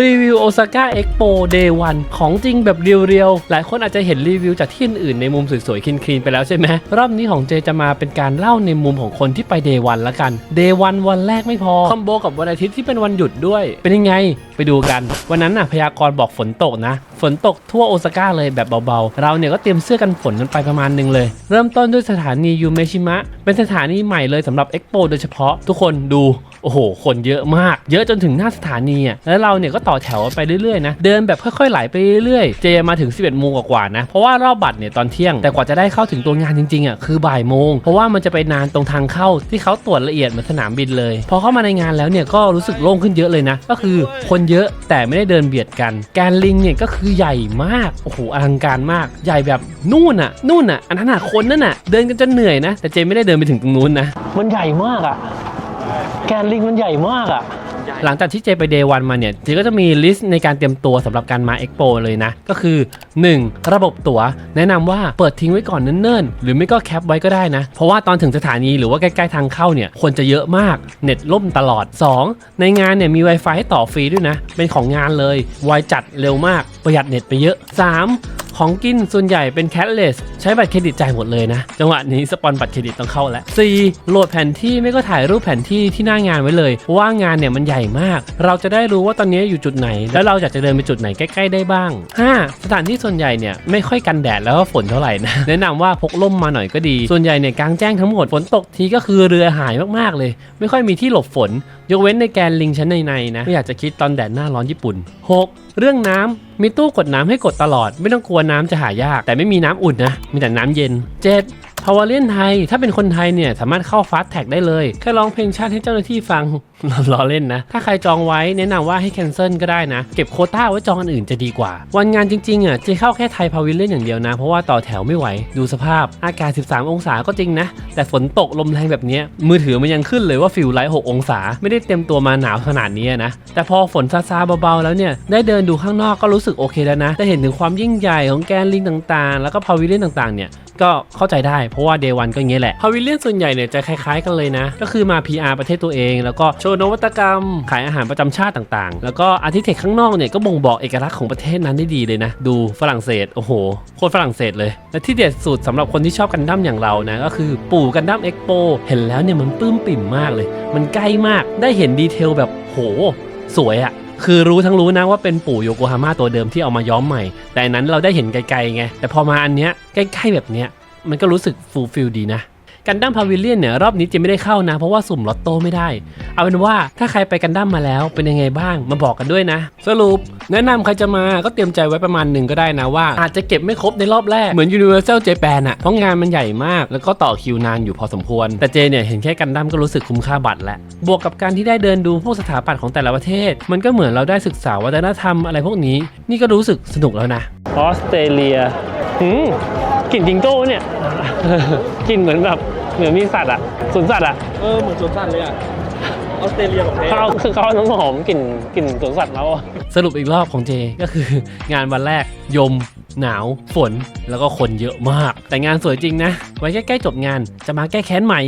รีวิวโอซาก้าเอ็กโปเดย์วันของจริงแบบเรียวๆ หลายคนอาจจะเห็นรีวิวจากที่อื่นในมุมสวยๆคลีนๆไปแล้วใช่ไหมรอบนี้ของเจจะมาเป็นการเล่าในมุมของคนที่ไปเดย์วันละกันเดย์วันวันแรกไม่พอ คอมโบกับวันอาทิตย์ที่เป็นวันหยุดด้วย เป็นยังไงไปดูกัน วันนั้นน่ะพยากรณ์บอกฝนตกนะ ฝนตกทั่วโอซาก้าเลยแบบเบาๆ เราเนี่ยก็เตรียมเสื้อกันฝนกันไปประมาณหนึงเลย เริ่มต้นด้วยสถานียูเมชิมะเป็นสถานีใหม่เลยสำหรับเอ็กโปโดยเฉพาะทุกคนดู อ้โห คนเยอะมาก เยอะจนถึงหน้าสถานีอะแล้วเราเนี่ยก็ต่อแถวไปเรื่อยๆนะ เดินแบบค่อยๆไหลไปเรื่อยๆ เจมาถึง 11โมงกว่าๆนะ เพราะว่ารอบบัตรเนี่ยตอนเที่ยง แต่กว่าจะได้เข้าถึงตัวงานจริงๆอะคือบ่ายโมง เพราะว่ามันจะไปนานตรงทางเข้าที่เขาตรวจละเอียดเหมือนสนามบินเลย พอเข้ามาในงานแล้วเนี่ยก็รู้สึกโล่งขึ้นเยอะเลยนะ ก็คือคนเยอะแต่ไม่ได้เดินเบียดกัน แกนลิงเนี่ยก็คือใหญ่มาก โอ้โหอลังการมาก ใหญ่แบบนู่นอะ นู่นอะ อันนั้นอะคนนั่นอะ เดินกันจนเหนื่อยนะ แต่เจไม่ได้เดินไปถึงตรงนู้นนะ มันใหญ่มากอะ แกนลิงมันใหญ่มากอะหลังจากที่เจไปเดย์วันมาเนี่ยเจก็จะมีลิสต์ในการเตรียมตัวสำหรับการมาเอ็กโปเลยนะ ก็คือ 1. ระบบตั๋ว แนะนำว่าเปิดทิ้งไว้ก่อนเนิ่นๆ หรือไม่ก็แคปไว้ก็ได้นะ เพราะว่าตอนถึงสถานีหรือว่าใกล้ๆทางเข้าเนี่ยคนจะเยอะมาก เน็ตล่มตลอด 2. ในงานเนี่ยมี Wi-Fi ให้ต่อฟรีด้วยนะ เป็นของงานเลยไวจัดเร็วมากประหยัดเน็ตไปเยอะ 3. ของกินส่วนใหญ่เป็นแคชเลส ใช้บัตรเครดิตจ่ายหมดเลยนะ จังหวะนี้สปอนบัตรเครดิตต้องเข้าแล้ว 4. โหลดแผนที่ไม่ก็ถ่ายรูปแผนที่ที่หน้างานไว้เลยว่างานเนี่ยมันใหญ่มาก เราจะได้รู้ว่าตอนนี้อยู่จุดไหน แล้วเราอยากจะเดินไปจุดไหนใกล้ๆได้บ้าง 5. สถานที่ส่วนใหญ่เนี่ยไม่ค่อยกันแดดแล้วก็ฝนเท่าไหร่นะแนะนำว่าพกร่มมาหน่อยก็ดี ส่วนใหญ่เนี่ยกลางแจ้งทั้งหมดฝนตกทีก็คือเรือหายมากๆเลย ไม่ค่อยมีที่หลบฝน ยกเว้นในแกนลิงชั้นในๆนะไม่อยากจะคิดตอนแดดหน้าร้อนญี่ปุ่น 6. เรื่องน้ำมีตู้กดน้ำให้กดตลอด ไม่ต้องกลัวน้ำจะหายาก แต่ไม่มีน้ำอุ่นนะ มีแต่น้ำเย็น 7. พาวเวอร์เลียนไทย ถ้าเป็นคนไทยเนี่ยสามารถเข้าฟาสแท็กได้เลย แค่ร้องเพลงชาติให้เจ้าหน้าที่ฟังล้อเล่นนะ ถ้าใครจองไว้แนะนำว่าให้แคนเซิลก็ได้นะ เก็บโคต้าไว้จองอันอื่นจะดีกว่า วันงานจริงๆอะจะเข้าแค่ไทยพาวิลเลียนอย่างเดียวนะ เพราะว่าต่อแถวไม่ไหว ดูสภาพอากาศ 13 องศาก็จริงนะ แต่ฝนตกลมแรงแบบนี้มือถือมันยังขึ้นเลยว่าฟิลไลท์6องศา ไม่ได้เตรียมตัวมาหนาวขนาดนี้นะ แต่พอฝนซาๆเบาๆแล้วเนี่ยได้เดินดูข้างนอกก็รู้สึกโอเคแล้วนะได้เห็นถึงความยิ่งใหญ่ของแกนลิงต่างๆ แล้วก็พาวิลเลียนต่างๆเนี่ย ก็เข้าใจได้เพราะว่าเดวันก็อย่างนี้แหละพาวิลเลียนส่วนใหญ่เนี่ยจะคล้ายๆกันเลยนะ ก็คือมา PR ประเทศตัวเอง แล้วก็โชว์นวัตกรรม ขายอาหารประจำชาติต่างๆ แล้วก็อาร์ติเทคข้างนอกเนี่ยก็บ่งบอกเอกลักษณ์ของประเทศนั้นได้ดีเลยนะ ดูฝรั่งเศสโอ้โหโคตรฝรั่งเศสเลย และที่เด็ดสุดสำหรับคนที่ชอบกันดั้มอย่างเรานะก็คือปู่กันดั้มเอ็กโปเห็นแล้วเนี่ยมันปลื้มปิ่มมากเลย มันใกล้มากได้เห็นดีเทลแบบโห สวยอะ คือรู้ทั้งรู้นะว่าเป็นปู่โยโกฮาม่าตัวเดิมที่เอามาย้อมใหม่ แต่นนั้นเราได้เห็นไกลๆไง แต่พอมาอันเนี้ยใกล้ๆแบบเนี้ยมันก็รู้สึกฟูลฟิลดีนะ กันดั้มพาวิเลียนเนี่ยรอบนี้เจะไม่ได้เข้านะ เพราะว่าสุ่มลอตโต้ไม่ได้ เอาเป็นว่าถ้าใครไปกันดั้มมาแล้วเป็นยังไงบ้างมาบอกกันด้วยนะ สรุป แนะนำใครจะมาก็เตรียมใจไว้ประมาณหนึ่งก็ได้นะว่า อาจจะเก็บไม่ครบในรอบแรก เหมือน Universal Japan อะเพราะงานมันใหญ่มากแล้วก็ต่อคิวนานอยู่พอสมควร แต่เจเนี่ยเห็นแค่กันดั้มก็รู้สึกคุ้มค่าบัตรแล้วบวกกับการที่ได้เดินดูพวกสถาปัตย์ของแต่ละประเทศ มันก็เหมือนเราได้ศึกษาวัฒนธรรมอะไรพวกนี้ นี่ก็รู้สึกสนุกแล้วนะออสเตรเลียหืมกลิ่นจิงโจ้เนี่ย กลิ่นเหมือนแบบ เหมือนมีสัตว์อะสวนสัตว์อะเออเหมือนสวนสัตว์เลยอะออสเตรเลียของแท้เขาเอาคือเขาเอาน้ำหอมกลิ่นกลิ่นสวนสัตว์แล้วอะสรุปอีกรอบของเจก็คืองานวันแรกยม หนาว ฝนแล้วก็คนเยอะมาก แต่งานสวยจริงนะ ไว้ใกล้ๆจบงานจะมาแก้แค้นใหม่